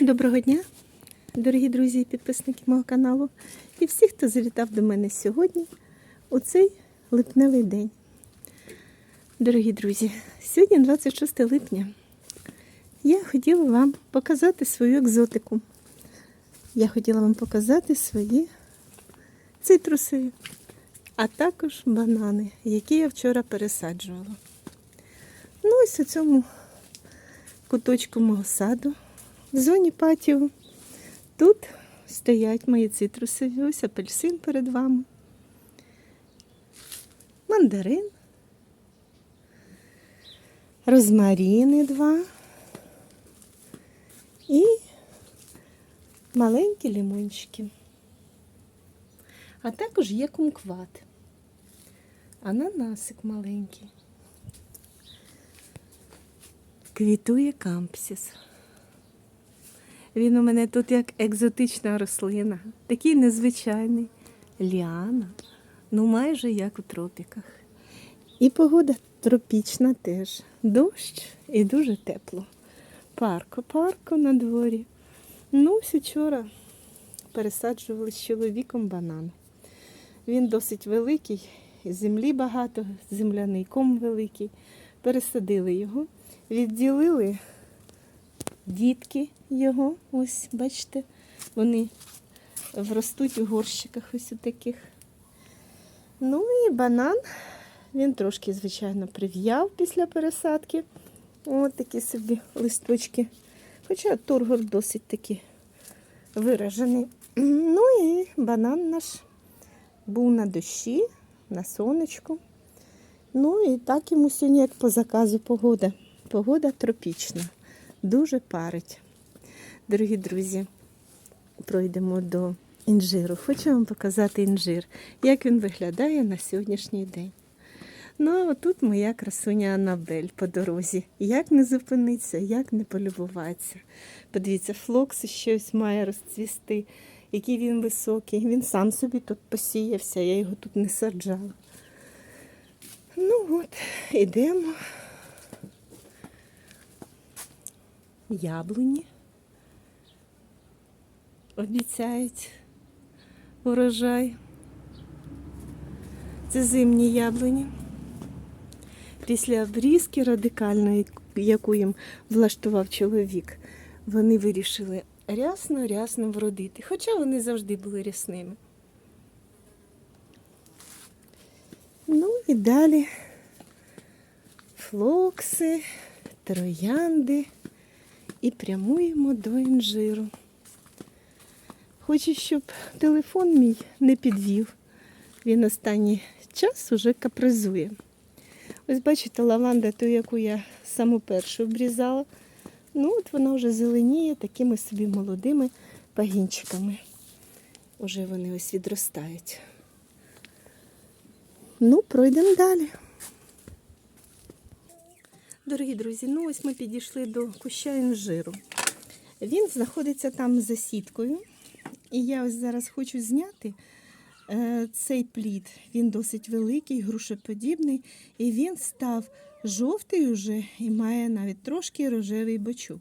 Доброго дня, дорогі друзі і підписники мого каналу, і всі, хто завітав до мене сьогодні у цей липневий день. Дорогі друзі, сьогодні 26 липня. Я хотіла вам показати свою екзотику. Я хотіла вам показати свої цитруси, а також банани, які я вчора пересаджувала. Ну, ось у цьому куточку мого саду в зоні патіо. Тут стоять мої цитруси. Ось апельсин перед вами. Мандарин. Розмаріни два. І маленькі лимончики. А також є кумкват. Ананасик маленький. Квітує кампсіс. Він у мене тут як екзотична рослина, такий незвичайний. Ліана, ну майже як у тропіках. І погода тропічна теж. Дощ і дуже тепло. Парко, парко на дворі. Ну, ось вчора пересаджували з чоловіком банан. Він досить великий, землі багато, земляний ком великий. Пересадили його, відділили дітки його, ось, бачите, вони ростуть у горщиках ось у таких. Ну і банан, він трошки, звичайно, прив'яв після пересадки. Ось такі собі листочки. Хоча торгор досить таки виражений. Ну і банан наш був на дощі, на сонечку. Ну і так йому сьогодні, як по заказу, погода. Погода тропічна дуже парить. Дорогі друзі, пройдемо до інжиру. Хочу вам показати інжир, як він виглядає на сьогоднішній день. Ну, а отут моя красуня Анабель по дорозі. Як не зупинитися, як не полюбуватися. Подивіться, флокс щось має розцвісти, який він високий. Він сам собі тут посіявся, я його тут не саджала. Ну от, ідемо. яблуні. Обіцяють урожай. Це зимні яблуні. Після обрізки радикальної, яку їм влаштував чоловік, вони вирішили рясно-рясно вродити. Хоча вони завжди були рясними. Ну і далі флокси, троянди і прямуємо до інжиру. Хочу, щоб телефон мій не підвів. Він останній час уже капризує. Ось бачите, лаванда, ту, яку я саму першу обрізала. Ну, от вона вже зеленіє такими собі молодими пагінчиками. Уже вони ось відростають. Ну, пройдемо далі. Дорогі друзі, ну ось ми підійшли до куща інжиру. Він знаходиться там за сіткою. І я ось зараз хочу зняти е, цей плід. Він досить великий, грушеподібний, і він став жовтий уже і має навіть трошки рожевий бочок.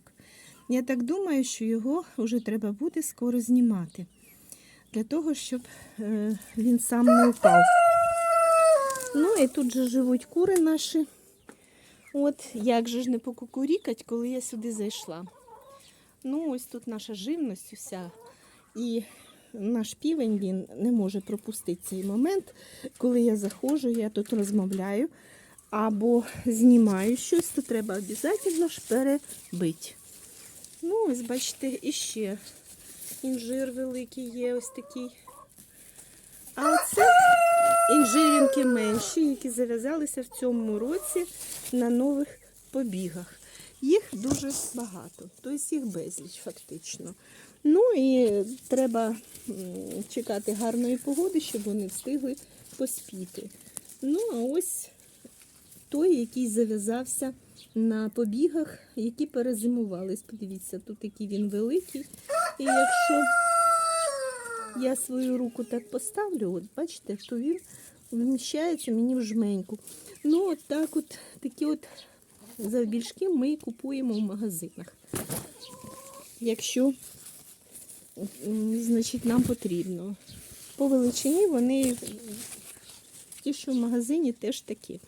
Я так думаю, що його вже треба буде скоро знімати, для того, щоб е, він сам не впав. Ну і тут же живуть кури наші. От як же ж не покукурікать, коли я сюди зайшла. Ну, ось тут наша живність уся. І наш півень він не може пропустити цей момент, коли я заходжу, я тут розмовляю або знімаю щось, то треба обов'язково ж перебити. Ну, ось бачите, іще інжир великий є, ось такий. А це інжирінки менші, які зав'язалися в цьому році на нових побігах. Їх дуже багато, тобто їх безліч фактично. Ну і треба чекати гарної погоди, щоб вони встигли поспіти. Ну, а ось той, який зав'язався на побігах, які перезимувались. Подивіться, тут який він великий. І якщо я свою руку так поставлю, от бачите, то він вміщається мені в жменьку. Ну, от так от такі от завбільшки ми купуємо в магазинах. якщо значить, нам потрібно. По величині вони ті, що в магазині, теж такі.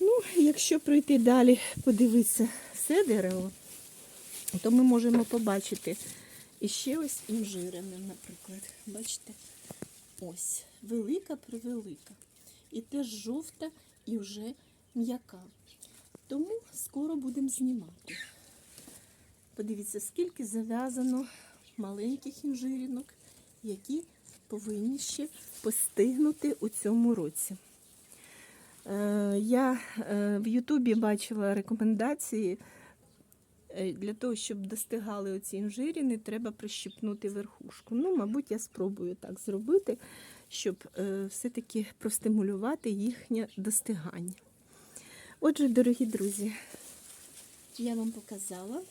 Ну, якщо пройти далі, подивитися все дерево, то ми можемо побачити іще ось інжирини, наприклад. Бачите? Ось, велика превелика. І теж жовта і вже м'яка. Тому скоро будемо знімати. Подивіться, скільки зав'язано маленьких інжирінок, які повинні ще постигнути у цьому році. Е, Я е, в Ютубі бачила рекомендації. е, Для того, щоб достигали оці інжиріни, треба прищипнути верхушку. Ну, мабуть, я спробую так зробити, щоб все-таки простимулювати їхнє достигання. Отже, дорогі друзі, я вам показала,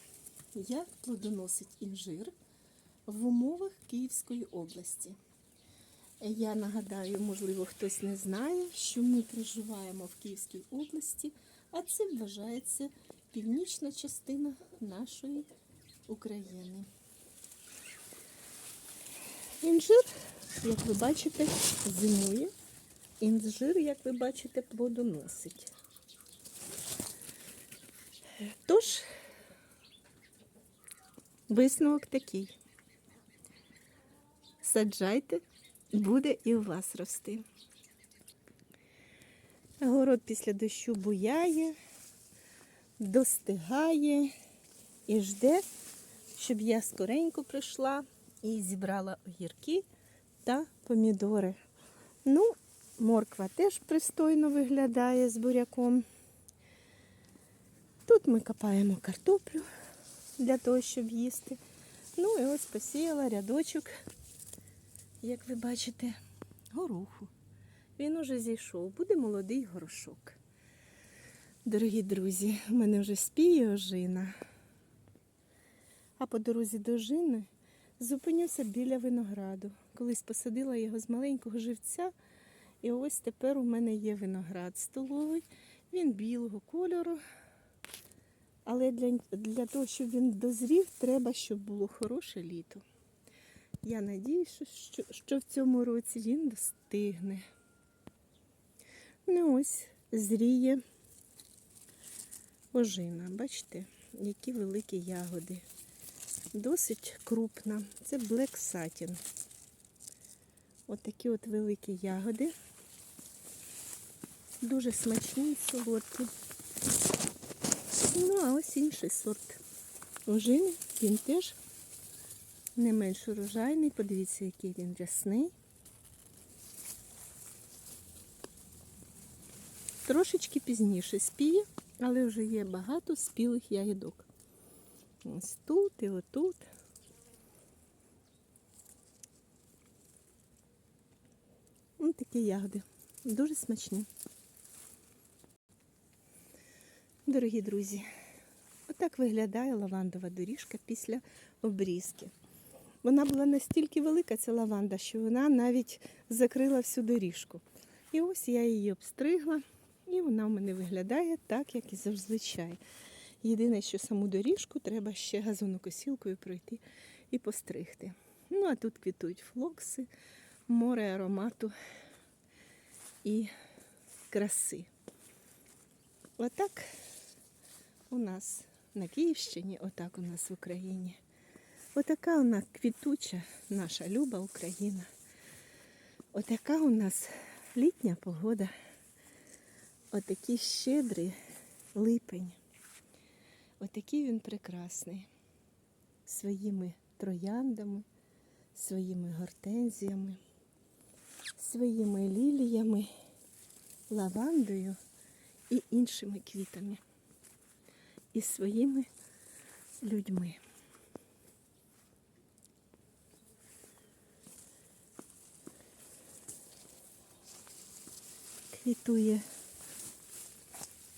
як плодоносить інжир в умовах Київської області. Я нагадаю, можливо, хтось не знає, що ми проживаємо в Київській області, а це вважається північна частина нашої України. Інжир, як ви бачите, зимує. Інжир, як ви бачите, плодоносить. Тож, висновок такий. Саджайте, буде і у вас рости. Город після дощу буяє, достигає і жде, щоб я скоренько прийшла і зібрала огірки та помідори. Ну, морква теж пристойно виглядає з буряком. Тут ми копаємо картоплю для того, щоб їсти. Ну і ось посіяла рядочок, як ви бачите, гороху. Він уже зійшов, буде молодий горошок. Дорогі друзі, в мене вже спіє ожина. А по дорозі до ожини зупинюся біля винограду. Колись посадила його з маленького живця, і ось тепер у мене є виноград столовий. Він білого кольору. Але для, для того, щоб він дозрів, треба, щоб було хороше літо. Я надіюся, що, що в цьому році він достигне. Ну ось зріє ожина. Бачите, які великі ягоди. Досить крупна. Це Black Satin. Отакі от великі ягоди. Дуже смачні і солодкі. Ну, а ось інший сорт ожини. Він теж не менш урожайний. Подивіться, який він рясний. Трошечки пізніше спіє, але вже є багато спілих ягідок. Ось тут і отут. Ось такі ягоди. Дуже смачні. Дорогі друзі, отак виглядає лавандова доріжка після обрізки. Вона була настільки велика, ця лаванда, що вона навіть закрила всю доріжку. І ось я її обстригла, і вона в мене виглядає так, як і зазвичай. Єдине, що саму доріжку треба ще газонокосілкою пройти і постригти. Ну, а тут квітують флокси, море аромату і краси. Отак у нас на Київщині, отак у нас в Україні. Отака нас квітуча наша люба Україна. Отака у нас літня погода. Отакий щедрий липень. Отакий він прекрасний. Своїми трояндами, своїми гортензіями, своїми ліліями, лавандою і іншими квітами. І своїми людьми. Квітує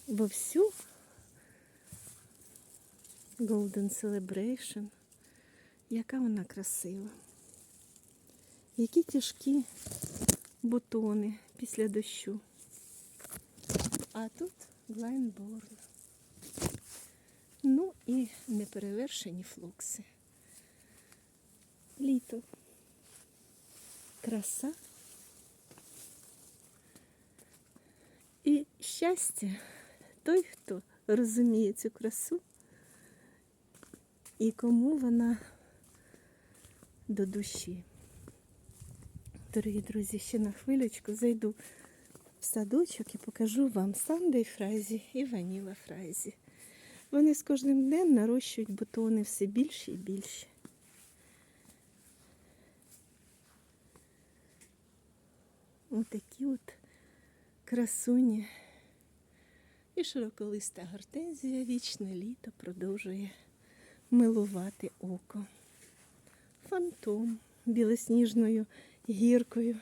вовсю Golden Celebration. Яка вона красива. Які тяжкі бутони після дощу. А тут Глайнборн. Ну і неперевершені флокси. Літо. Краса. І щастя той, хто розуміє цю красу і кому вона до душі. Дорогі друзі, ще на хвилечку зайду в садочок і покажу вам Сандей Фрайзі і Ваніла Фрайзі. Вони з кожним днем нарощують бутони все більше і більше. Отакі от красуні. І широколиста гортензія вічне літо продовжує милувати око. Фантом білосніжною гіркою.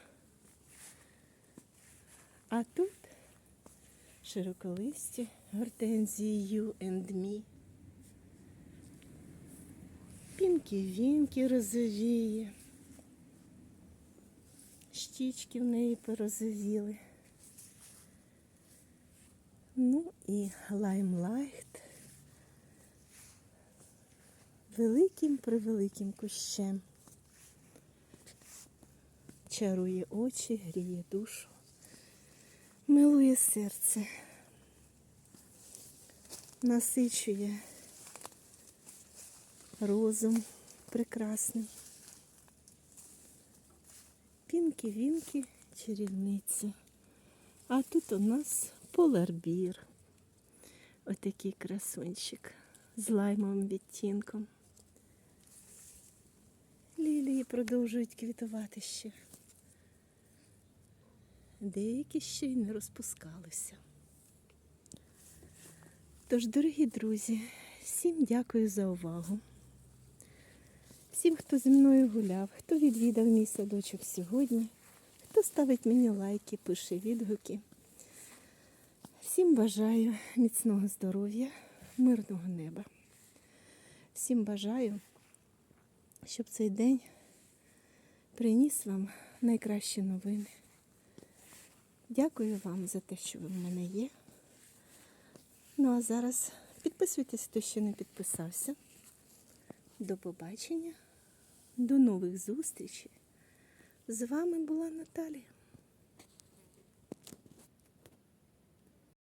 А тут широколисті гортензії You and Me. Пінки-вінки розовіє. Щічки в неї порозовіли. Ну і лаймлайт великим превеликим кущем. Чарує очі, гріє душу, милує серце, насичує розум прекрасний. Пінки-вінки чарівниці. А тут у нас поларбір. Отакий красунчик з лаймовим відтінком. Лілії продовжують квітувати ще. Деякі ще й не розпускалися. Тож, дорогі друзі, всім дякую за увагу. Всім, хто зі мною гуляв, хто відвідав мій садочок сьогодні, хто ставить мені лайки, пише відгуки. Всім бажаю міцного здоров'я, мирного неба. Всім бажаю, щоб цей день приніс вам найкращі новини. Дякую вам за те, що ви в мене є. Ну а зараз підписуйтесь, хто ще не підписався. До побачення, до нових зустрічей. З вами була Наталія.